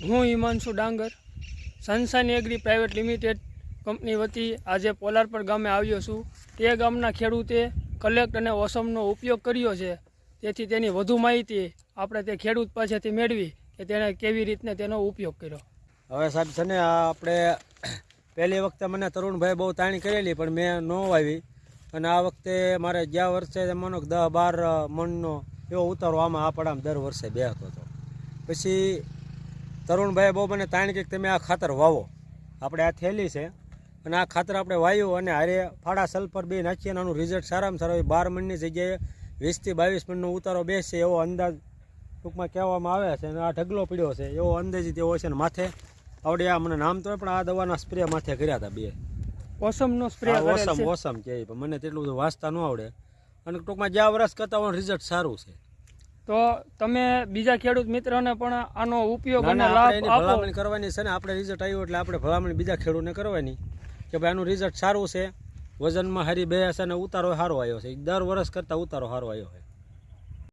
હું Himanshu Dangar Sunshine Agri Private Limited company વતી આજે પોલારપર ગામે આવ્યો છું. તે ગામના ખેડૂતે કલેક્ટ અને ઓસમનો ઉપયોગ કર્યો છે. તેથી તેની વધુ માહિતી આપણે તે ખેડૂત પાસેથી મેળવી કે તેણે કેવી રીતને તેનો ઉપયોગ કર્યો. હવે સાહેબ, છે ને આપણે પહેલી વખતે મને તરુણભાઈ બહુ તાણી કરેલી, પણ મેં ન વાવી. અને આ વખતે મારે ગયા વર્ષે માનો દસ બાર મણનો એવો ઉતારો આમાં આ પડામાં દર વર્ષે બે હતો. પછી તરુણભાઈએ બહુ મને તાણ કે તમે આ ખાતર વાવો. આપણે આ થેલી છે અને આ ખાતર આપણે વાવ્યું અને હારે ફાડા સલ્ફર બે નાખીએ અને આનું રિઝલ્ટ સારામાં સારું હોય. બાર મણની જગ્યાએ વીસથી બાવીસ મણનો ઉતારો બેસશે એવો અંદાજ ટૂંકમાં કહેવામાં આવે છે અને આ ઢગલો પડ્યો છે. એવો અંદાજિત એવો છે ને માથે. આવડે આ મને નામ તો હોય પણ આ દવાના સ્પ્રે માથે કર્યા હતા બે. ઓસમનો સ્પ્રે ઓસમ ઓસમ કે પણ મને તેટલું બધું વાંચતા ન આવડે. અને ટૂંકમાં જ્યાં વર્ષ કરતાં રિઝલ્ટ સારું છે. તો તમે બીજા ખેડૂત મિત્રોને પણ આનો ઉપયોગ અને લાભ આપો. કરવાની છે ને આપણે રિઝલ્ટ આવ્યું એટલે આપણે ભલામણ બીજા ખેડૂતને કરવાની. કે ભાઈ આનું રિઝલ્ટ સારું છે વજનમાં હારી બે હશે અને ઉતારો સારો આવ્યો છે. દર વર્ષ કરતાં ઉતારો સારો આવ્યો છે.